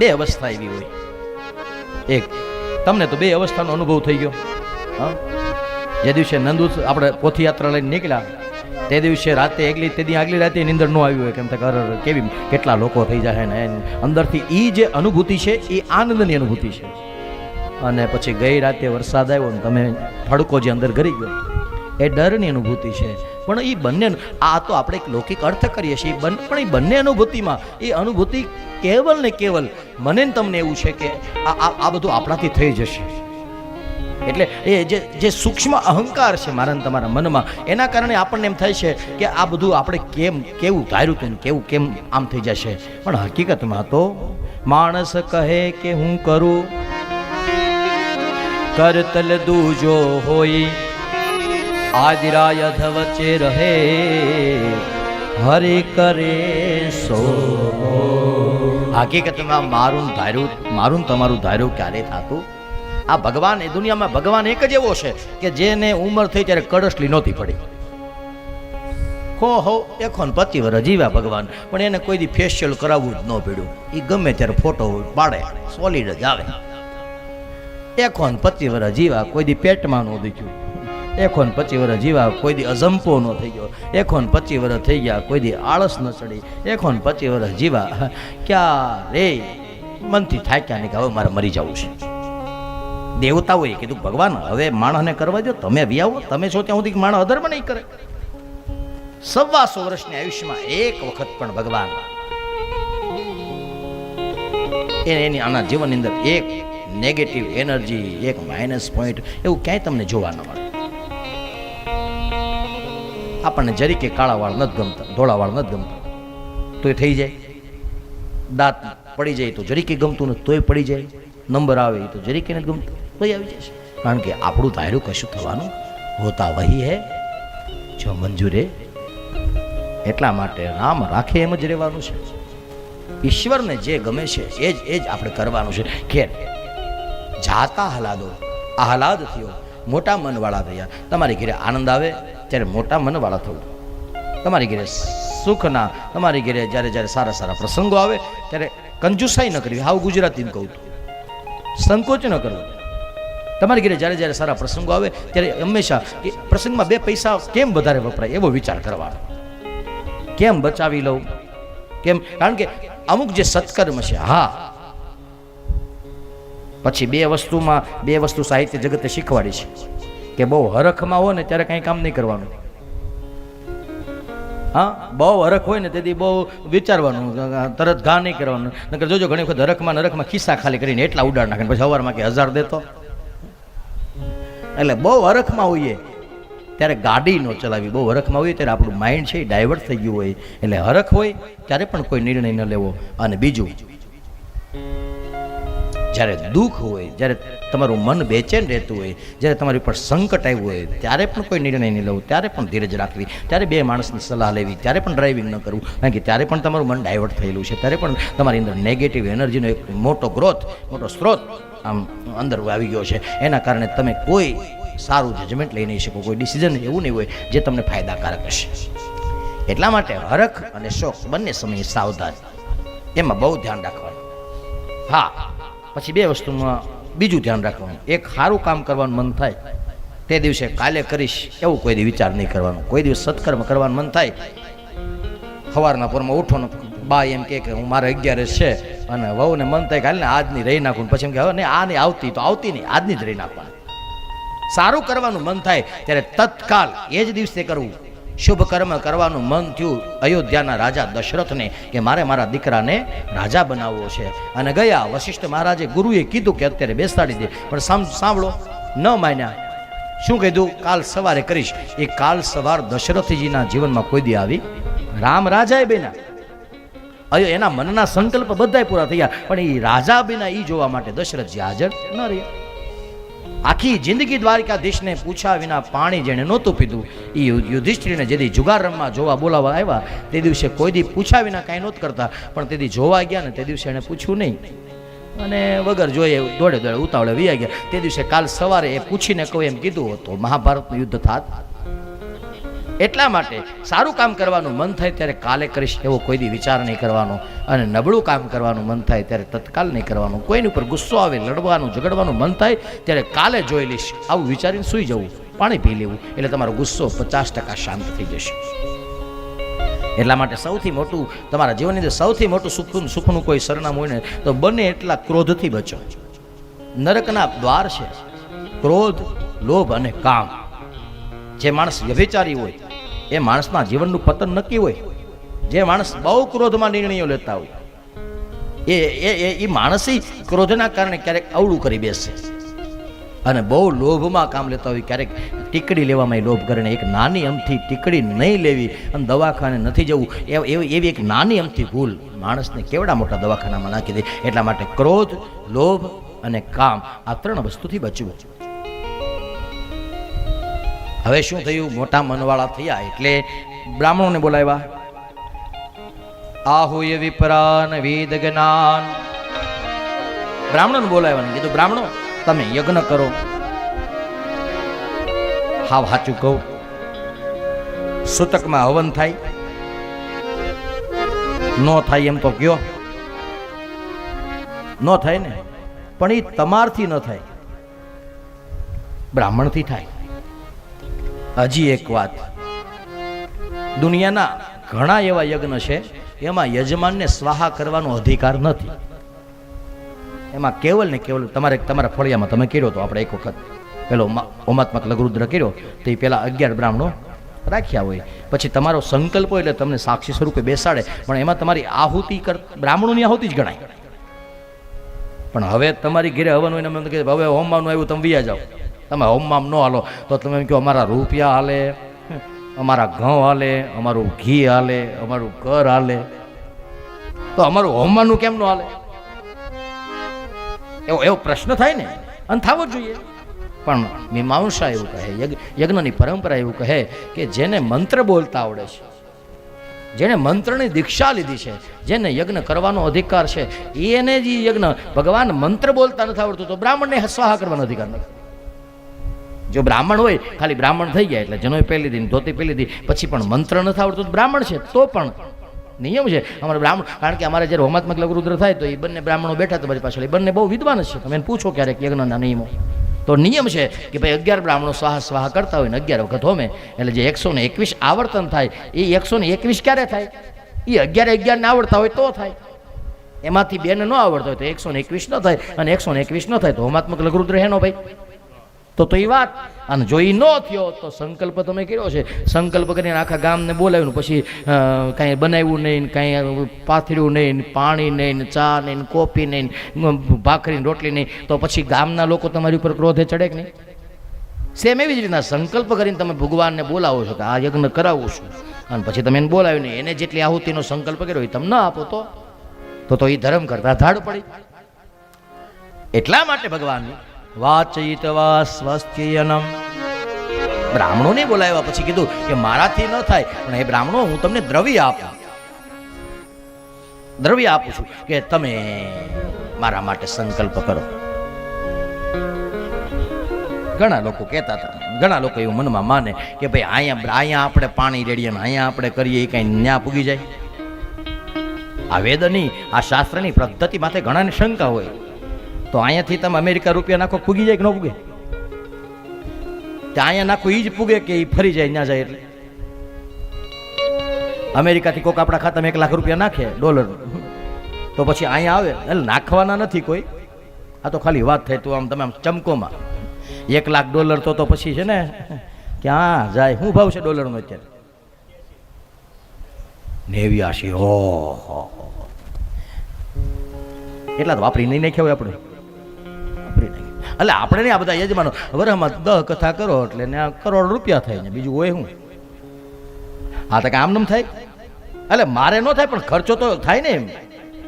બે અવસ્થા એવી હોય. એક, તમને તો બે અવસ્થાનો અનુભવ થઈ ગયો. હા? જે દિવસે નંદુ આપણે પોથીયાત્રા લઈને નીકળ્યા, તે દિવસે રાતે એકલી, તે આગલી રાતે નિંદર ન આવી હોય, કેમ કે અરર કેવી કેટલા લોકો થઈ જાય ને અંદરથી એ જે અનુભૂતિ છે એ આનંદની અનુભૂતિ છે. અને પછી ગઈ રાતે વરસાદ આવ્યો ને તમે ફડકો જે અંદર ગરી ગયો, એ ડરની અનુભૂતિ છે. પણ એ બંને આ તો આપણે એક લૌકિક અર્થ કરીએ છીએ. પણ એ બંને અનુભૂતિમાં એ અનુભૂતિ કેવલ ને કેવલ મને તમને એવું છે કે આ આ બધું આપણાથી થઈ જશે. એટલે એ જે જે સૂક્ષ્મ અહંકાર છે મારા તમારા મનમાં, એના કારણે આપણને એમ થાય છે કે આ બધું આપણે કેમ કેવું ધાર્યું હતું કેવું કેમ આમ થઈ જશે. પણ હકીકતમાં તો માણસ કહે કે હું કરું? કરતલ દૂજો હોય આદિરાય વચ્ચે રહે, હરે કરે સો હકીકતમાં મારું ધાર્યું, મારું તમારું ધાર્યું ક્યારે થતું? આ ભગવાન, એ દુનિયામાં ભગવાન એક જ એવો છે કે જેને ઉંમર થઈ ત્યારે કડસલી નહોતી પડી. હો હો એકો ને પચી જીવ્યા ભગવાન, પણ એને કોઈ દી ફેશિયલ કરાવવું જ ન પડ્યું. એ ગમે ત્યારે ફોટો પાડે સોલિડ જ આવે. એકો ને પચી જીવા કોઈ દી પેટમાં ન દીધું એકો ને પચી વર્ષ જીવા કોઈ દી અજંપો ન થઈ ગયો. એકોન પચી વર્ષ થઈ ગયા કોઈ દી આળસ ન ચડી. એકો ને પચી વર્ષ જીવા ક્યાં રે મનથી થાક્યા નહીં કે હવે મારે મરી જવું છે. દેવતાઓએ કીધું, ભગવાન, હવે માણસને કરવા દો તમે વ્યાવો તમે છો ત્યાં સુધી માણસ અધર્મ નહીં કરે. સવાસો વર્ષની આયુષ્યમાં એક વખત પણ ભગવાન એને એની આના જીવનની અંદર એક નેગેટિવ એનર્જી એક માઇનસ પોઈન્ટ એવું ક્યાંય તમને જોવા ન મળે. આપણને જરીકે કાળા વાળ નથી ગમતા, ધોળા વાળ નથી ગમતા. તોય થઈ જાય. દાંત પડી જાય તો જરીકે ગમતું નથી, તોય પડી જાય. નંબર આવે એ તો જરીકે નથી ગમતું, તોય આવી જશે કારણ કે આપણું ધાર્યું કશું થવાનું હોતા વહી હે, જો મંજૂરે. એટલા માટે રામ રાખે એમ જ રહેવાનું છે. ઈશ્વરને જે ગમે છે, એ જ એ જ આપણે કરવાનું છે. કે જાતા હલાદો, આહલાદ થયો. મોટા મનવાળા થયા. તમારી ઘરે આનંદ આવે ત્યારે મોટા મનવાળા થવું. તમારી ઘરે સુખના તમારી ઘરે જ્યારે જ્યારે સારા સારા પ્રસંગો આવે ત્યારે કંજુસાઈ ન કરવી. હાવ ગુજરાતીને કહું છું. સંકોચ ન કરવો. તમારી ઘરે જ્યારે જ્યારે સારા પ્રસંગો આવે ત્યારે હંમેશા એ પ્રસંગમાં બે પૈસા કેમ વધારે વપરાય એવો વિચાર કરવાનો. કેમ બચાવી લઉં? કેમ? કારણ કે અમુક જે સત્કર્મ છે, હા પછી બે વસ્તુમાં, બે વસ્તુ સાહિત્ય જગતે શીખવાડી છે કે બહુ હરખમાં હોય ને ત્યારે કંઈ કામ નહીં કરવાનું. હા, બહુ હરખ હોય ને તેથી બહુ વિચારવાનું, તરત ઘા નહીં કરવાનું. નકર જોજો, ઘણી વખત હરખમાં નરખમાં ખિસ્સા ખાલી કરીને એટલા ઉડાડ નાખે પછી હવારમાં કે હજાર દેતો. એટલે બહુ હરખમાં હોઈએ ત્યારે ગાડી ન ચલાવી. બહુ હરખમાં હોઈએ ત્યારે આપણું માઇન્ડ છે એ ડાયવર્ટ થઈ ગયું હોય. એટલે હરખ હોય ત્યારે પણ કોઈ નિર્ણય ન લેવો. અને બીજું જ્યારે દુઃખ હોય, જ્યારે તમારું મન બેચેન રહેતું હોય, જ્યારે તમારી ઉપર સંકટ આવ્યું હોય, ત્યારે પણ કોઈ નિર્ણય નહીં લેવું ત્યારે પણ ધીરજ રાખવી, ત્યારે બે માણસની સલાહ લેવી, ત્યારે પણ ડ્રાઇવિંગ ન કરવું, કારણ કે ત્યારે પણ તમારું મન ડાયવર્ટ થયેલું છે, ત્યારે પણ તમારી અંદર નેગેટિવ એનર્જીનો એક મોટો ગ્રોથ મોટો સ્ત્રોત આમ અંદર આવી ગયો છે. એના કારણે તમે કોઈ સારું જજમેન્ટ લઈ નહીં શકો, કોઈ ડિસિઝન એવું નહીં હોય જે તમને ફાયદાકારક હશે. એટલા માટે હરખ અને શોખ બંને સમયે સાવધાન, એમાં બહુ ધ્યાન રાખવાનું. હા પછી બે વસ્તુમાં બીજું ધ્યાન રાખવાનું. એક સારું કામ કરવાનું મન થાય, તે દિવસે કાલે કરીશ, એવું કોઈ દી વિચાર નહીં કરવાનો. કોઈ દિવસ સત્કર્મ કરવાનું મન થાય સવારના પોરમાં ઉઠો ને બા એમ કે હું મારે અગિયાર છે, અને વહુને મન થાય કાલે ને આજની રહી નાખું. પછી એમ કે હવે નહીં આ નહીં આવતી, તો આવતી નહીં, આજની જ રહી નાખવાની. સારું કરવાનું મન થાય, ત્યારે તત્કાલ એ જ દિવસે કરવું. શુભ કર્મ કરવાનું મન થયું અયોધ્યાના રાજા દશરથને કે મારે મારા દીકરાને રાજા બનાવવો છે. અને ગયા વશિષ્ઠ મહારાજે ગુરુએ કીધું કે અત્યારે બેસાડી દે. પણ સાંભળો, ન માન્યા. શું કીધું? કાલ સવારે કરીશ. એ કાલ સવાર દશરથજીના જીવનમાં કોઈ દી આવી રામ રાજાએ બેના અયો, એના મનના સંકલ્પ બધાય પૂરા થયા. પણ એ રાજા બેના એ જોવા માટે દશરથજી હાજર ન રહ્યા. આખી જિંદગી દ્વારકાધીશને પૂછ્યા વિના પાણી જેણે નહોતું પીધું. એ યુધિષ્ઠિરને જેથી જુગાર રમવા, જોવા બોલાવવા આવ્યા, તે દિવસે કોઈ દી પૂછ્યા વિના કાંઈ નહોત કરતા, પણ તે દી જોવા ગયા ને તે દિવસે એણે પૂછ્યું નહીં. અને વગર જોઈએ દોડે દોડે ઉતાવળે વી ગયા. તે દિવસે કાલ સવારે એ પૂછીને કહું એમ કીધું, તો મહાભારતનું યુદ્ધ થાત? એટલા માટે સારું કામ કરવાનું મન થાય ત્યારે કાલે કરીશ એવો કોઈ દી વિચાર નહીં કરવાનો અને નબળું કામ કરવાનું મન થાય ત્યારે તત્કાલ નહીં કરવાનું. કોઈની ઉપર ગુસ્સો આવે, લડવાનું, ઝઘડવાનું મન થાય ત્યારે કાલે જોઈ લઈશ, આવું વિચારીને સૂઈ જવું, પાણી પી લેવું, એટલે તમારો ગુસ્સો પચાસ ટકા શાંત થઈ જશે. એટલા માટે સૌથી મોટું, તમારા જીવનની અંદર સૌથી મોટું સુખનું સુખનું કોઈ સરનામું હોય ને, તો બને એટલા ક્રોધથી બચો. નરકના દ્વાર છે. ક્રોધ, લોભ અને કામ. જે માણસ વ્યભિચારી હોય એ માણસના જીવનનું પતન નક્કી હોય. જે માણસ બહુ ક્રોધમાં નિર્ણયો લેતા હોય. એ એ, એ- માણસી ક્રોધના કારણે ક્યારેક અવળું કરી બેસશે અને બહુ લોભમાં કામ લેતા હોય, ક્યારેક ટીકડી લેવામાં લોભ કરે એક નાની અમથી ટીકડી નહીં લેવી અને દવાખાને નથી જવું. એવી એવી એક નાની અમથી ભૂલ માણસને કેવડા મોટા દવાખાનામાં નાખી દે. એટલા માટે ક્રોધ, લોભ અને કામ આ ત્રણ વસ્તુથી બચવું. હવે શું થયું? મોટા મનવાળા થયા એટલે બ્રાહ્મણોને બોલાવ્યા. આહુય વિપરાન વેદ જ્ઞાન. બ્રાહ્મણોને બોલાવ્યા કીધું, બ્રાહ્મણો, તમે યજ્ઞ કરો. હાવ વાચું કહું. સૂતકમાં હવન થાય. ન થાય એમ તો કયો. ન થાય ને? પણ એ તમારથી ન થાય. બ્રાહ્મણથી થાય. હજી એક વાત. દુનિયાના ઘણા એવા યજ્ઞ છે, એમાં યજમાનને સ્વાહા કરવાનો અધિકાર નથી. એમાં કેવલ ને કેવલ તમારે તમારા ફળિયામાં તમે કર્યો તો આપણે એક વખત. પેલો હોમાત્મક લઘુરુદ્ર કર્યો, તો એ પેલા અગિયાર બ્રાહ્મણો રાખ્યા હોય. પછી તમારો સંકલ્પ હોય એટલે તમને સાક્ષી સ્વરૂપે બેસાડે, પણ એમાં તમારી આહુતિ કર બ્રાહ્મણોની આહુતિ જ ગણાય. પણ હવે તમારી ઘરે હવન હોય ને હવે હોમવાનું આવ્યું, તમે વિયા જાઓ. તમે હોમમાં ન હાલો તો તમે એમ કહો, અમારા રૂપિયા હાલે, અમારા ઘઉં હાલે, અમારું ઘી હાલે, અમારું ઘર હાલે. તો અમારું હોમવાનું કેમ ન હાલે? એવો એવો પ્રશ્ન થાય ને? અને થવો જોઈએ. પણ મીમાંસા એવું કહે યજ્ઞની પરંપરા એવું કહે કે જેને મંત્ર બોલતા આવડે છે, જેણે મંત્રની દીક્ષા લીધી છે, જેને યજ્ઞ કરવાનો અધિકાર છે, એને જ યજ્ઞ ભગવાન મંત્ર બોલતા નથી આવડતું, તો બ્રાહ્મણને સ્વાહા કરવાનો અધિકાર નથી. જો બ્રાહ્મણ હોય, ખાલી બ્રાહ્મણ થઈ ગયા એટલે જનોય પહેલી દીધી ધોતી પહેલી દીધી પછી પણ મંત્ર નથી આવડતું બ્રાહ્મણ છે, તો પણ નિયમ છે. અમારે બ્રાહ્મણ, કારણ કે અમારે જ્યારે હોમાત્મક લઘુરુદ્ર થાય તો એ બંને બ્રાહ્મણો બેઠા તો મારી પાછળ. એ બંને બહુ વિદ્વાન છે. તમે એને પૂછો ક્યારેક યજ્ઞના નિયમો. તો નિયમ છે કે ભાઈ અગિયાર બ્રાહ્મણો સ્વાહા સ્વાહા કરતા હોય ને અગિયાર વખત હોમે, એટલે જે એકસો ને એકવીસ આવર્તન થાય, એ એકસો ને એકવીસ ક્યારે થાય? એ અગિયાર અગિયારને આવડતા હોય તો થાય. એમાંથી બેને ન આવડતો હોય તો એકસો ને એકવીસ ન થાય અને એકસો ને એકવીસ ન થાય તો હોમાત્મક લઘુરુદ્ર હેનો ભાઈ? તો તો એ વાત. અને જો એ ન થયો, તો સંકલ્પ તમે કર્યો છે. સંકલ્પ કરીને આખા ગામને બોલાવ્યું પછી કાંઈ બનાવ્યું નહીં કાંઈ પાથર્યું નહીં પાણી નહીં ચા નહીં કોફી નહીં ભાખરી રોટલી નહીં. તો પછી ગામના લોકો તમારી ઉપર ક્રોધે ચડે કે નહીં? સેમ એવી જ રીતના સંકલ્પ કરીને તમે ભગવાનને બોલાવો છો કે આ યજ્ઞ કરાવું છું. અને પછી તમે એને બોલાવ્યું નહીં. એને જેટલી આહુતિનો સંકલ્પ કર્યો, એ તમને આપો તો. તો એ ધર્મ કરતા ધાડ પડી. એટલા માટે ભગવાન વાચયિતવા સ્વસ્થ્યનમ બ્રાહ્મણોને બોલાવ્યા પછી કીધું કે મારાથી ન થાય, પણ એ બ્રાહ્મણો, હું તમને દ્રવ્ય આપું. દ્રવ્ય આપું છું કે તમે મારા માટે સંકલ્પ કરો. ઘણા લોકો કહેતા હતા, ઘણા લોકો એવું મનમાં માને કે ભાઈ અહીંયા અહીંયા આપણે પાણી રેડીએ અહીંયા આપણે કરીએ, એ કાંઈ ન્યા પૂગી જાય. આ વેદની, આ શાસ્ત્રની પદ્ધતિ માથે ઘણાને શંકા હોય. તો અહીંયાથી તમે અમેરિકા રૂપિયા નાખો, પૂગી જાય કે ન પૂગે? ત્યાં અહીંયા નાખો એ જ પૂગે કે એ ફરી જાય ના જાય એટલે. અમેરિકાથી કોક આપણા ખાતામાં એક લાખ રૂપિયા નાખે, ડોલર. તો પછી અહીંયા આવે. એટલે નાખવાના નથી કોઈ. આ તો ખાલી વાત થાય તો આમ, તમે આમ ચમકોમાં. એક લાખ ડોલર તો તો પછી છે ને ક્યાં જાય, શું ભાવ છે ડોલરનો અત્યારે? નેવ્યાસી હો. એટલા તો વાપરી નહીં નાખ્યા હોય આપણે. વાપરી નાખી. એટલે આપણે નહીં આ બધા યજમાનો વરહમાં દહ કથા કરો એટલે ને કરોડ રૂપિયા થાય ને બીજું હોય શું? હા, તો કામ નામ થાય. એટલે મારે ન થાય, પણ ખર્ચો તો થાય ને એમ.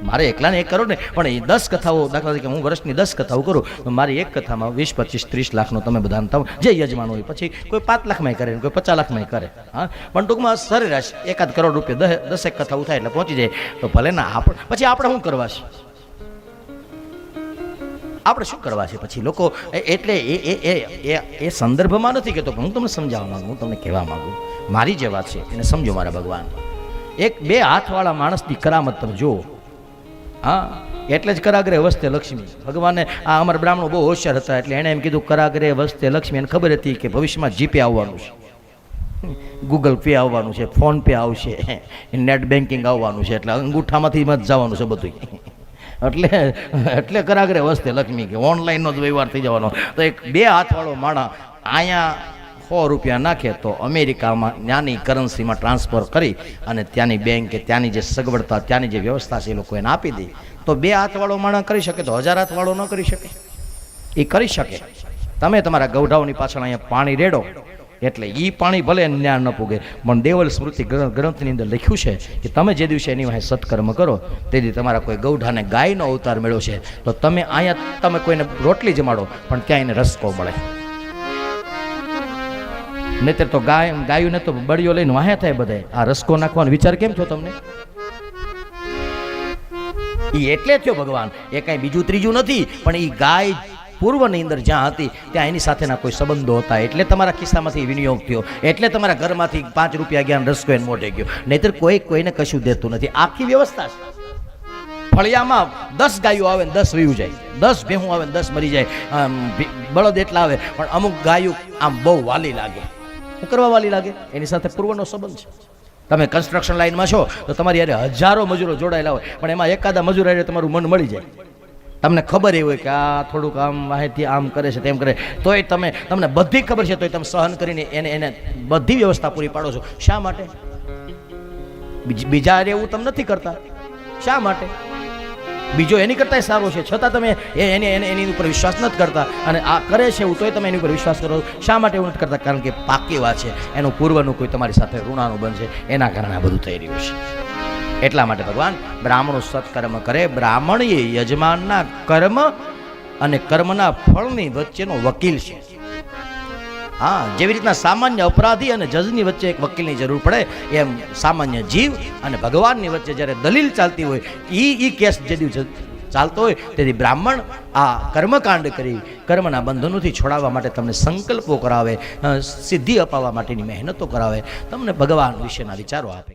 મારે એકલાને એક કરોડ ને, પણ એ દસ કથાઓ દાખલા તરીકે હું વર્ષની દસ કથાઓ કરું, તો મારી એક કથામાં વીસ, પચીસ, ત્રીસ લાખનો તમે બધા થાવ જે યજમાન હોય, પછી કોઈ પાંચ લાખમાં કરે કોઈ પચાસ લાખમાં કરે. હા? પણ ટૂંકમાં સરેરાશ એકાદ કરોડ રૂપિયા દસ દસેક કથાઓ થાય એટલે પહોંચી જાય. તો ભલે ના, આપણે, પછી આપણે શું કરવા છે? આપણે શું કરવા છે? પછી લોકો એટલે એ એ એ એ એ સંદર્ભમાં નથી કહેતો, પણ હું તમને સમજાવવા માંગુ, હું તમને કહેવા માંગુ. મારી જે વાત છે, એને સમજો મારા ભગવાન. એક, બે હાથવાળા માણસની કરામત તમે જુઓ. હા? એટલે જ કરાગ્રે વસ્તે લક્ષ્મી. ભગવાને આ અમારા બ્રાહ્મણો બહુ હોશિયાર હતા, એટલે એણે એમ કીધું કરાગ્રે વસ્તે લક્ષ્મી. એને ખબર હતી કે ભવિષ્યમાં જીપે આવવાનું છે. ગૂગલ પે આવવાનું છે ફોન પે આવશે. નેટ બેન્કિંગ આવવાનું છે, એટલે અંગૂઠામાંથી જ જવાનું છે બધું એટલે એટલે કરાગરે વસ્તે લક્ષ્મી કે ઓનલાઈનનો જ વ્યવહાર થઈ જવાનો. તો એક બે હાથવાળો માણા અહીંયા સો રૂપિયા નાખે તો અમેરિકામાં ત્યાંની કરન્સીમાં ટ્રાન્સફર કરી અને ત્યાંની બેંક કે ત્યાંની જે સગવડતા, ત્યાંની જે વ્યવસ્થા છે એ લોકો એને આપી દે. તો બે હાથવાળો માણા કરી શકે તો હજાર હાથવાળો ન કરી શકે. એ કરી શકે. તમે તમારા ગૌઢાઓની પાછળ અહીંયા પાણી રેડો. એટલે એ પાણી ભલે જ્ઞાન ન પૂગે, પણ દેવલ સ્મૃતિ ગ્રંથ- ગ્રંથની અંદર લખ્યું છે કે તમે જે દિવસે એની વાંહે સત્કર્મ કરો, તે દી તમારા કોઈ ગૌઢાને ગાયનો અવતાર મેળવો છે. તો તમે અહીંયા તમે કોઈને રોટલી જમાડો, પણ ત્યાં એને રસકો મળે. નહીતર તો ગાય ગાયું ને તો બળીઓ લઈને વાહે થાય બધાય આ રસકો નાખવાનો વિચાર કેમ છો તમને? એ એટલે થયો ભગવાન. એ કાંઈ બીજું ત્રીજું નથી, પણ એ ગાય પૂર્વની અંદર જ્યાં હતી, ત્યાં એની સાથેના કોઈ સંબંધો હતા. એટલે તમારા ખિસ્સામાંથી વિનિયોગ થયો. એટલે તમારા ઘરમાંથી પાંચ રૂપિયા ગયા રસકો એને મોઢે ગયો. નહીતર કોઈ કોઈને કશું દેતું નથી. આખી વ્યવસ્થા છે. ફળિયામાં દસ ગાયો આવે ને દસ વીવું જાય. દસ ભેહું આવે ને દસ મરી જાય. બળદ એટલા આવે, પણ અમુક ગાયો આમ બહુ વાલી લાગે. શું કરવા વાલી લાગે? એની સાથે પૂર્વનો સંબંધ છે. તમે કન્સ્ટ્રક્શન લાઇનમાં છો, તો તમારી યારે હજારો મજૂરો જોડાયેલા હોય, પણ એમાં એકાદા મજૂર તમારું મન મળી જાય. તમને ખબર એ હોય કે આ થોડુંક આમ માહિતી આમ કરે છે, તેમ કરે. તોય તમે, તમને બધી ખબર છે, તોય તમે સહન કરીને એને એને બધી વ્યવસ્થા પૂરી પાડો છો. શા માટે? બીજ- એવું તમે નથી કરતા. શા માટે? બીજો એની કરતાંય સારો છે. છતાં તમે એને એને, એની ઉપર વિશ્વાસ નથી કરતા. અને આ કરે છે એવું તોય તમે એની ઉપર વિશ્વાસ કરો. શા માટે એવું નથી કરતા? કારણ કે પાકી વાત છે. એનું પૂર્વનું કોઈ તમારી સાથે ઋણાનું બનશે એના કારણે આ બધું થઈ રહ્યું છે. એટલા માટે ભગવાન, બ્રાહ્મણો સત્કર્મ કરે બ્રાહ્મણ એ યજમાનના કર્મ અને કર્મના ફળની વચ્ચેનો વકીલ છે. હા, જેવી રીતના સામાન્ય અપરાધી અને જજની વચ્ચે એક વકીલની જરૂર પડે, એમ સામાન્ય જીવ અને ભગવાનની વચ્ચે જ્યારે દલીલ ચાલતી હોય એ એ કેસ જે ચાલતો હોય, તેથી બ્રાહ્મણ આ કર્મકાંડ કરી કર્મના બંધનોથી છોડાવવા માટે તમને સંકલ્પો કરાવે સિદ્ધિ અપાવવા માટેની મહેનતો કરાવે. તમને ભગવાન વિશેના વિચારો આપે.